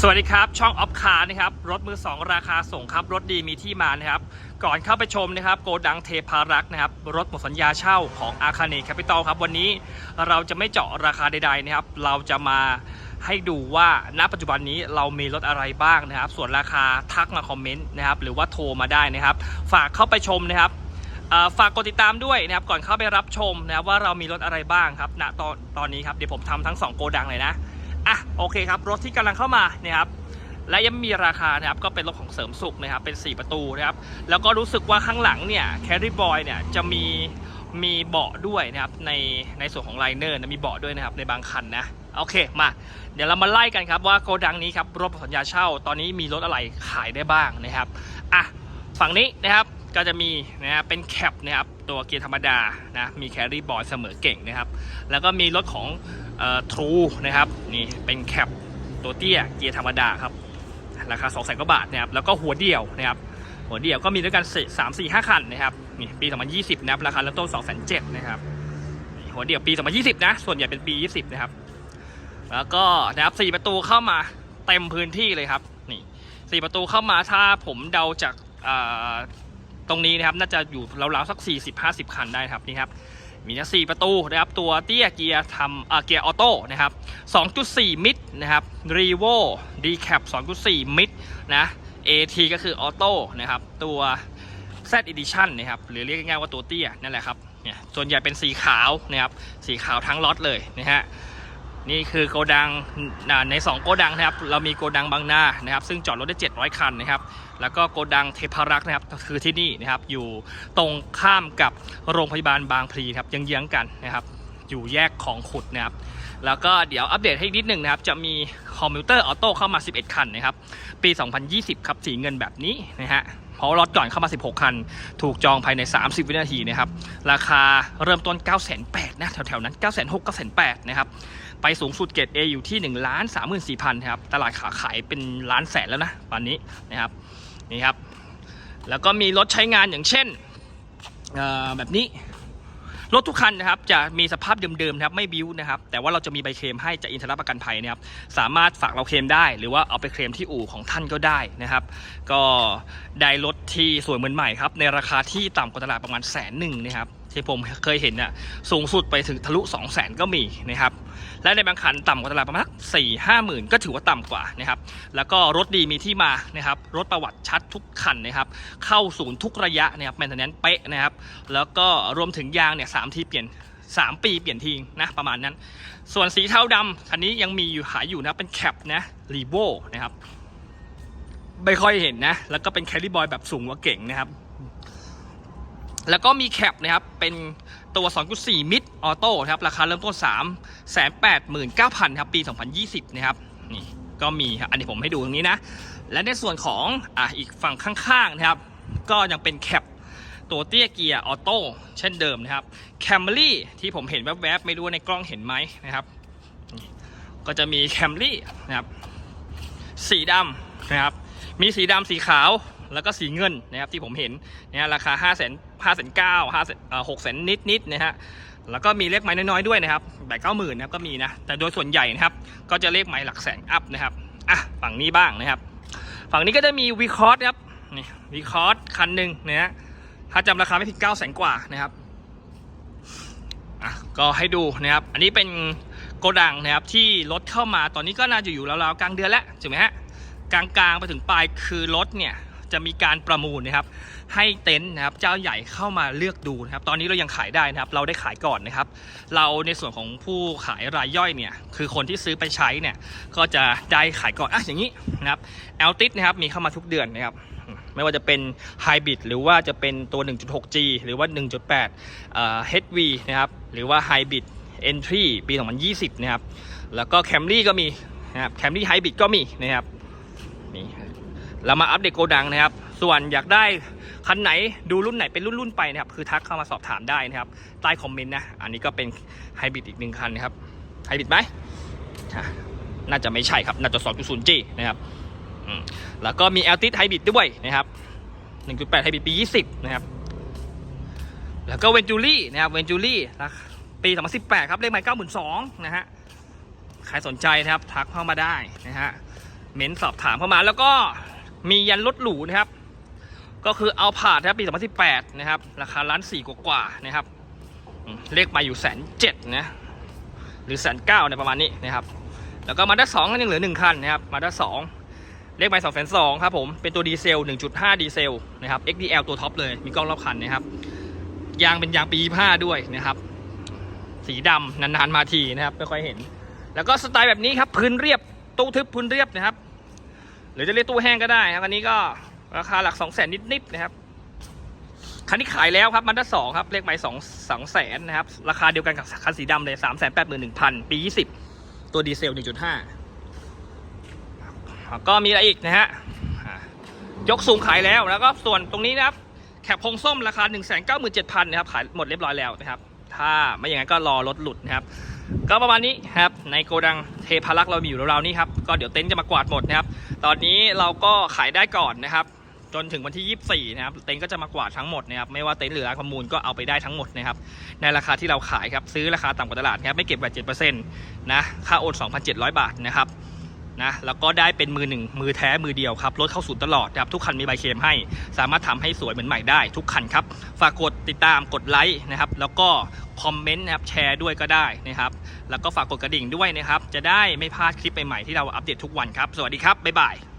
สวัสดีครับ ช่องออฟคาร์นะครับ รถมือ 2 ราคาส่งครับ รถดีมีที่มานะครับ ก่อนเข้าไปชมนะครับโกดังเทพารักษ์นะครับ รถหมดสัญญาเช่าของอาคาเนแคปิตอลครับ วันนี้เราจะไม่เจาะราคาใดๆนะครับ เราจะมาให้ดูว่าณปัจจุบันนี้เรามีรถอะไรบ้างนะครับ ส่วนราคาทักมาคอมเมนต์นะครับ หรือว่าโทรมาได้นะครับ ฝากเข้าไปชมนะครับฝากกดติดตามด้วยนะครับ ก่อนเข้าไปรับชมนะครับว่าเรามีรถอะไรบ้างครับณตอนตอนนี้ครับเดี๋ยวผมทำทั้ง 2 โกดังเลยนะ อะโอเคครับรถที่กำลังเข้ามาเนะครับและยังมีราคานะครับก็เป็นรถของเสริมสุขนะครับเป็น 4 ประตูนะครับแล้วก็รู้สึกว่าข้างหลังเนี่ยแคริบอยเนี่ยจะมีมีเบาะด้วยนะครับในในส่วนของไลเนอร์นะมีเบาะด้วยนะครับในบางคันนะโอเคมาเดี๋ยวเรามาไล่กันครับว่าโกดังนี้ครับรถสัญญาเช่า ตอนนี้มีรถอะไรขายได้บ้างนะครับอะฝั่งนี้นะครับก็จะมีนะครับเป็นแคปนะครับตัวเกียร์ธรรมดานะมีแครีบอยเสมอเก่งนะครับแล้วก็มีรถของ ทรูนะครับนี่เป็นแคปตัวเตี้ยเกียร์ธรรมดาครับราคา2 0 0 0 0กว่าบาทนะครับแล้วก็หัวเดี่ยวนะครับหัวเดี่ยวก็มีด้วยกันสามสี่ห้าคันนะครับนี่ปี 2020นะครับราคาเริ่มต้น2 0 0 0นะครับหัวเดี่ยวปี 2020 นะ ส่วนใหญ่เป็นปี 20 นะครับ แล้วก็นะครับสี่ประตูเข้ามาเต็มพื้นที่เลยครับนี่สี่ประตูเข้ามาถ้าผมเดาจากตรงนี้นะครับน่าจะอยู่ราวๆสัก 40-50 คันได้ครับนี่ครับ มีทั้ง4ประตูนะครับ ตัวเตี้ยเกียร์ทำเกียร์ออโต้นะครับ 2.4 มิดนะครับรีโวดีแคป2.4 มิดนะ AT ก็คือออโต้นะครับ ตัว Z Edition นะครับ หรือเรียกง่ายๆว่าตัวเตี้ยนั่นแหละครับ เนี่ย ส่วนใหญ่เป็นสีขาวนะครับ สีขาวทั้งล็อตเลยนะฮะ นี่คือโกดังใน 2 โกดังนะครับ เรามีโกดังบางนานะครับ ซึ่งจอดรถได้ 700 คันนะครับ แล้วก็โกดังเทพารักษ์นะครับ คือที่นี่นะครับ อยู่ตรงข้ามกับโรงพยาบาลบางพลีครับยังเยื้องๆกันนะครับ อยู่แยกของขุดนะครับ แล้วก็เดี๋ยวอัปเดตให้นิดหนึ่งนะครับ จะมีคอมพิวเตอร์ออโต้เข้ามา 11 คันนะครับ ปี 2020 ครับสีเงินแบบนี้นะฮะเพราะรถก่อนเข้ามา 16 คัน ถูกจองภายใน 30 วินาทีนะครับ ราคาเริ่มต้น 9 8 0 0 0นะ แถวๆนั้น 9 6 9 8 0 0นะครับ ไปสูงสุดเกรด A อยู่ที่1ล้าน34,000ครับตลาดขาขายเป็นล้านแสนแล้วนะตอนนี้นะครับนี่ครับ แล้วก็มีรถใช้งานอย่างเช่นแบบนี้รถทุกคันนะครับจะมีสภาพเดิมๆนะครับไม่บิ้วนะครับแต่ว่าเราจะมีใบเคลมให้จากอินทรประกันภัยนะครับสามารถฝากเราเคลมได้ หรือว่าเอาไปเคลมที่อู่ของท่านก็ได้นะครับ ก็ได้รถที่สวยเหมือนใหม่ครับในราคาที่ต่ำกว่าตลาดประมาณแสนหนึ่งนะครับ ที่ผมเคยเห็นน่ะสูงสุดไปถึงทะลุ 2 0 0แสนก็มีนะครับ และในบางคันต่ำกว่าตลาดประมาณสี่ห้าหมื่นก็ถือว่าต่ำกว่านะครับ แล้วก็รถดีมีที่มานะครับรถประวัติชัดทุกคันนะครับ เข้าศูนย์ทุกระยะนะครับแมนเทนแนนเป๊ะนะครับ แล้วก็รวมถึงยางเนี่ยสามทีเปลี่ยน 3 ปีเปลี่ยนทีนะประมาณนั้น ส่วนสีเทาดำคันนี้ยังมีอยู่ขายอยู่นะเป็นแคปนะรีโวนะครับไม่ค่อยเห็นนะ แล้วก็เป็นแคลิบอยแบบสูงกว่าเก่งนะครับ แล้วก็มีแคปนะครับ เป็นตัว 2.4 มิดออโต้ครับ ราคาเริ่มต้น 3 8 9 0 0 0ครับ ปี 2020 นะครับ นี่ก็มีครับ อันนี้ผมให้ดูตรงนี้นะ และในส่วนของอะอีกฝั่งข้างๆนะครับ ก็ยังเป็นแคปตัวเตี้ยเกียร์ออโต้เช่นเดิมนะครับแคมรี่ที่ผมเห็นแวบๆ ไม่รู้ในกล้องเห็นไหมนะครับ ก็จะมีแคมรี่นะครับ สีดำนะครับ มีสีดำสีขาว แล้วก็สีเงินนะครับที่ผมเห็นนะราคา 5 0 0 0 0 5 9 0 0 0 5 6 0 0 0นิดนิดๆนะฮะแล้วก็มีเลขไม้น้อยๆด้วยนะครับแบกเก้าหมื่นนะครับก็มีนะแต่โดยส่วนใหญ่นะครับก็จะเลขไม้หลักแสนอัพนะครับอะฝั่งนี้บ้างนะครับ ฝั่งนี้ก็จะมีวีคอร์สครับนี่วีคอร์สคันหนึ่งนะฮะถ้าจำราคาไม่ผิด9 0 0 0 0กว่านะครับอะก็ให้ดูนะครับ อันนี้เป็นโกดังนะครับที่รถเข้ามาตอนนี้ก็น่าจะอยู่ราวๆกลางเดือนแล้วถูกไหมฮะกลางๆไปถึงปลายคือรถเนี่ย จะมีการประมูลนะครับให้เต็นท์นะครับเจ้าใหญ่เข้ามาเลือกดูนะครับตอนนี้เรายังขายได้นะครับเราได้ขายก่อนนะครับ เราในส่วนของผู้ขายรายย่อยเนี่ยคือคนที่ซื้อไปใช้เนี่ยก็จะได้ขายก่อนอะอย่างนี้นะครับแอลติสนะครับมีเข้ามาทุกเดือนนะครับไม่ว่าจะเป็นไฮบริดหรือว่าจะเป็นตัว 1.6G หรือว่า 1.8เอ่อ HV นะครับหรือว่าไฮบริด Entry ปี 2020 นะครับ แล้วก็ Camry ก็มีนะครับ Camry Hybrid ก็มีนะครับนี่ เรามาอัปเดตโกดังนะครับ ส่วนอยากได้คันไหนดูรุ่นไหนเป็นรุ่นรุ่นๆไปนะครับ คือทักเข้ามาสอบถามได้นะครับ ใต้คอมเมนต์นะ อันนี้ก็เป็นไฮบริดอีกหนึ่งคันนะครับ ไฮบริดไหม น่าจะไม่ใช่ครับ น่าจะ 2.0G นะครับแล้วก็มี a l t i s Hybrid ด้วยนะครับ 1.8 Hybrid ปี 20 นะครับ แล้วก็เวนจูรี่นะครับ เวนจูรี่ปี 2018 ครับ เลขหมาย92,000นะฮะ ใครสนใจนะครับ ทักเข้ามาได้นะฮะ เม้นสอบถามเข้ามาแล้วก็ มียันรถหรูนะครับ ก็คือเอาผ่าดนะครับปี 2018 นะครับ ราคาล้านสี่กว่าๆนะครับ เลขมาอยู่แสนเจ็ดนะ หรือแสนเก้าในประมาณนี้นะครับ แล้วก็มาด้าสองก็ยังเหลือหนึ่งคันนะครับ มาด้าสองเลขไปสองแสนสองครับผม เป็นตัวดีเซล 1.5 ดีเซลนะครับ XDL ตัวท็อปเลย มีกล้องรอบคันนะครับ ยางเป็นยางปี25ด้วยนะครับ สีดำนานๆมาทีนะครับ ไม่ค่อยเห็น แล้วก็สไตล์แบบนี้ครับ พื้นเรียบตู้ทึบพื้นเรียบนะครับ หรือจะเรียกตู้แห้งก็ได้ครับอันนี้ก็ราคาหลัก2 0 0 0 0 0นิดๆนะครับคันนี้ขายแล้วครับมันด้าสองครับเลขไม้สองสองแสนนะครับ ราคาเดียวกันกับคันสีดำเลยสามแสนแปดหมื่นหนึ่งพันปียี่สิบตัวดีเซลหนึ่งจุดห้าก็มีอะไรอีกนะฮะยกสูงขายแล้วแล้วก็ส่วนตรงนี้นะครับ แคปพงส้มราคา 1 9 7 0 0 0นะครับขายหมดเรียบร้อยแล้วนะครับ ถ้าไม่อย่างนั้นก็รอรถหลุดนะครับ ก็ประมาณนี้ครับในโกดังเทพารักษ์เรามีอยู่ราวๆนี้ครับก็เดี๋ยวเต็นท์จะมากวาดหมดนะครับ ตอนนี้เราก็ขายได้ก่อนนะครับ จนถึงวันที่ 24 นะครับ เต็นท์ก็จะมากวาดทั้งหมดนะครับไม่ว่าเต็นท์หรือร้านประมูลก็เอาไปได้ทั้งหมดนะครับในราคาที่เราขายครับซื้อราคาต่ำกว่าตลาดครับไม่เก็บแวดเปอร์เซ็นะค่าโอน 2,700 บาทนะครับ นะแล้วก็ได้เป็นมือหนึ่งมือแท้มือเดียวครับรถเข้าศูนย์ตลอดนะครับทุกคันมีใบเคลมให้ สามารถทำให้สวยเหมือนใหม่ได้ทุกคันครับ ฝากกดติดตามกดไลค์นะครับ แล้วก็คอมเมนต์นะครับแชร์ด้วยก็ได้นะครับ แล้วก็ฝากกดกระดิ่งด้วยนะครับ จะได้ไม่พลาดคลิปใหม่ๆที่เราอัปเดตทุกวันครับ สวัสดีครับ บ๊ายบาย